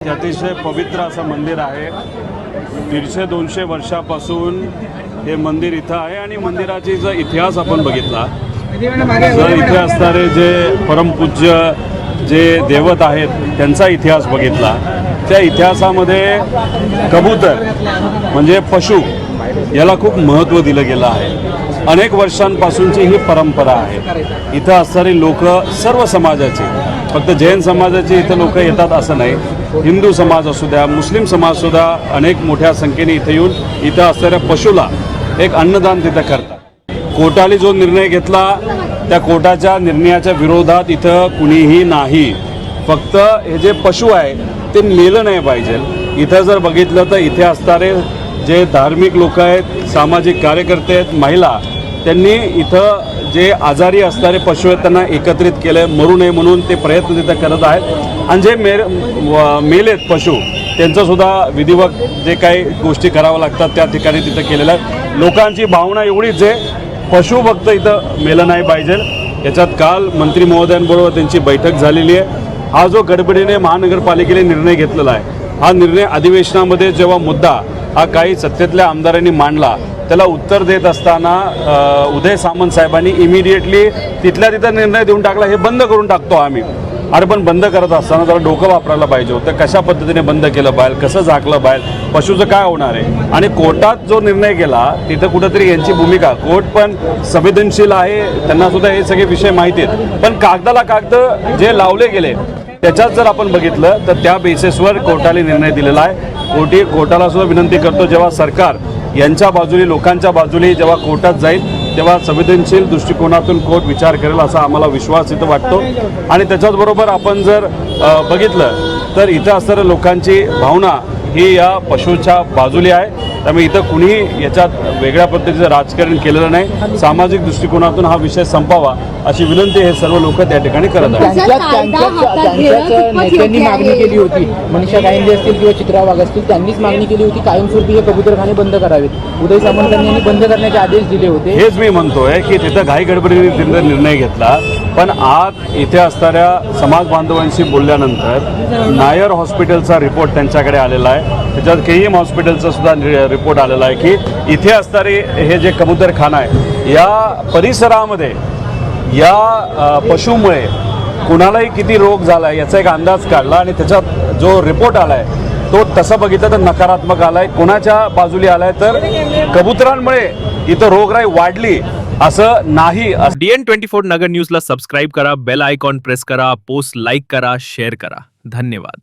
अतिशय पवित्र असं मंदिर आहे. दीडशे दोनशे वर्षापासून हे मंदिर इथं आहे आणि मंदिराची जर इतिहास आपण बघितला जर इथे असणारे जे परमपूज्य जे देवत आहेत त्यांचा इतिहास बघितला त्या इतिहासामध्ये कबूतर म्हणजे पशु याला खूप महत्त्व दिलं गेलं आहे. अनेक वर्षांपासूनची ही परंपरा आहे. इथं असणारी लोक सर्व समाजाची फक्त जैन समाजाचे इथं लोक येतात असं नाही. हिंदू समाज असू द्या मुस्लिम समाजसुद्धा अनेक मोठ्या संख्येने इथं येऊन इथं असणाऱ्या पशुला एक अन्नदान तिथं करतात. कोर्टाने जो निर्णय घेतला त्या कोर्टाच्या निर्णयाच्या विरोधात इथं कुणीही नाही. फक्त हे जे पशु आहे ते नेलं नाही पाहिजे. इथं जर बघितलं तर इथे असणारे जे धार्मिक लोक आहेत सामाजिक कार्यकर्ते आहेत महिला त्यांनी इथं जे आजारी असणारे पशु आहेत त्यांना एकत्रित केलं मरू नये म्हणून ते प्रयत्न तिथं करत आहेत. आणि जे मेर व- मेलेत पशु त्यांचंसुद्धा विधिवत जे काही गोष्टी कराव्या लागतात त्या ठिकाणी तिथं केलेलं आहे लोकांची भावना एवढीच आहे पशु फक्त इथं मेलं नाही पाहिजे. याच्यात काल मंत्री महोदयांबरोबर त्यांची बैठक झालेली आहे. हा जो गडबडीने महानगरपालिकेने निर्णय घेतलेला आहे हा निर्णय अधिवेशनामध्ये जेव्हा मुद्दा हा काही सत्तेतल्या आमदारांनी मांडला त्याला उत्तर देत असताना उदय सामंत साहेबांनी इमिडिएटली तिथल्या तिथं निर्णय देऊन टाकला हे बंद करून टाकतो आम्ही. अरे पण बंद करत असताना जरा डोकं वापरायला पाहिजे होतं. कशा पद्धतीने बंद केलं बाहेर कसं झाकलं बाहेर पशुचं काय होणार आहे? आणि कोर्टात जो निर्णय केला तिथं कुठंतरी यांची भूमिका कोर्ट पण संवेदनशील आहे त्यांना सुद्धा हे सगळे विषय माहिती आहेत. पण कागदाला कागद जे लावले गेले त्याच्यात जर आपण बघितलं तर त्या बेसिसवर कोर्टाने निर्णय दिलेला आहे. कोर्टी कोर्टाला सुद्धा विनंती करतो जेव्हा सरकार यांच्या बाजूने लोकांच्या बाजूने जेव्हा कोर्टात जाईल तेव्हा संवेदनशील दृष्टिकोनातून कोर्ट विचार करेल असा आम्हाला विश्वास इथं वाटतो. आणि त्याच्याचबरोबर आपण जर बघितलं तर इथं असणाऱ्या लोकांची भावना ही या पशूच्या बाजूली आहे. त्यामुळे इथं कुणीही याच्यात वेगळ्या पद्धतीचं राजकारण केलेलं नाही. सामाजिक दृष्टिकोनातून हा विषय संपावा अशी विनंती हे सर्व लोक त्या ठिकाणी करत आहेत. नेत्यांनी मागणी? केली होती. मनीषा गायंदे असतील किंवा चित्रा वाघ असतील त्यांनीच मागणी केली होती कायमस्वरूपी हे कबुतरखाने बंद करावेत. उदय सामंतांनी यांनी बंद करण्याचे आदेश दिले होते. हेच मी म्हणतोय की तिथं घाई गडबडीने निर्णय घेतला. पण आज इथे असणाऱ्या समाज बांधवांशी बोलल्यानंतर नायर हॉस्पिटलचा रिपोर्ट त्यांच्याकडे आलेला आहे. त्याच्यात के एम हॉस्पिटलचा सुद्धा रिपोर्ट आलेला आहे की इथे असणारे हे जे कबुतरखाना आहे या परिसरामध्ये या पशूमुळे पशुमुळे कुणालाही किती रोग झाला आहे याचा एक अंदाज काढला आणि त्याच्यात जो रिपोर्ट आला आहे तो तसं बघितलं तर नकारात्मक आला आहे कोणाच्या आला आहे तर कबुतरांमुळे इथं रोगराई वाढली. असं नाही डीएन ट्वेंटी फोर नगर न्यूजला सबस्क्राईब करा बेल आयकॉन प्रेस करा पोस्ट लाईक करा शेअर करा. धन्यवाद.